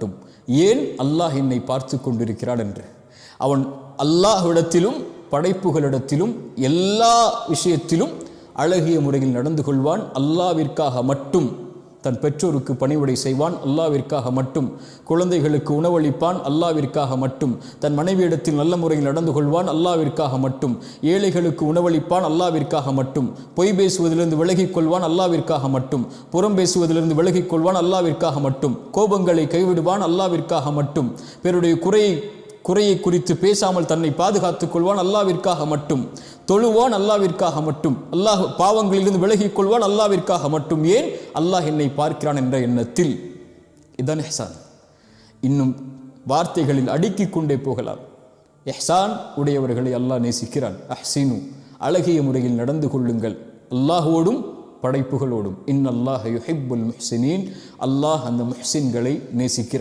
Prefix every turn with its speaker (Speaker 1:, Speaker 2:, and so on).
Speaker 1: காட்டும் ஏன் அல்லாஹ் என்னை பார்த்து கொண்டிருக்கிறான் என்று? அவன் அல்லாஹ்விடத்திலும் படைப்புகளிடத்திலும் எல்லா விஷயத்திலும் அழகிய முறையில் நடந்து கொள்வான். அல்லாவிற்காக மட்டும் தன் பெற்றோருக்கு பணிவிடை செய்வான். அல்லாவிற்காக மட்டும். குழந்தைகளுக்கு உணவளிப்பான். அல்லாவிற்காக மட்டும். தன் மனைவியிடத்தில் நல்ல முறையில் நடந்து கொள்வான். அல்லாவிற்காக மட்டும். ஏழைகளுக்கு உணவளிப்பான். அல்லாவிற்காக மட்டும். பொய் பேசுவதிலிருந்து விலகிக் கொள்வான். அல்லாவிற்காக மட்டும். புறம் பேசுவதிலிருந்து விலகிக் கொள்வான். அல்லாவிற்காக மட்டும். கோபங்களை கைவிடுவான். அல்லாவிற்காக மட்டும். பிறருடைய குறையை குறையை குறித்து பேசாமல் தன்னை பாதுகாத்துக் கொள்வான். அல்லாவிற்காக மட்டும். தொழுவான் அல்லாவிற்காக மட்டும். அல்லாஹ் பாவங்களிலிருந்து விலகிக் கொள்வான் அல்லாவிற்காக மட்டும். ஏன்? அல்லாஹ் என்னை பார்க்கிறான் என்ற எண்ணத்தில். இதான் எஹ்சான் இன்னும் வார்த்தைகளில் அடுக்கிக் கொண்டே போகலாம். எஹ்சான் உடையவர்களை அல்லாஹ் நேசிக்கிறான். அஹ்சீனு அழகிய முறையில் நடந்து கொள்ளுங்கள். அல்லாஹோடும் படைப்புகளோடும். இன் அல்லாஹ் யுஹிப்புல் முஹ்சினீன். அல்லாஹ் அந்த முஹ்சின்களை நேசிக்கிறான்.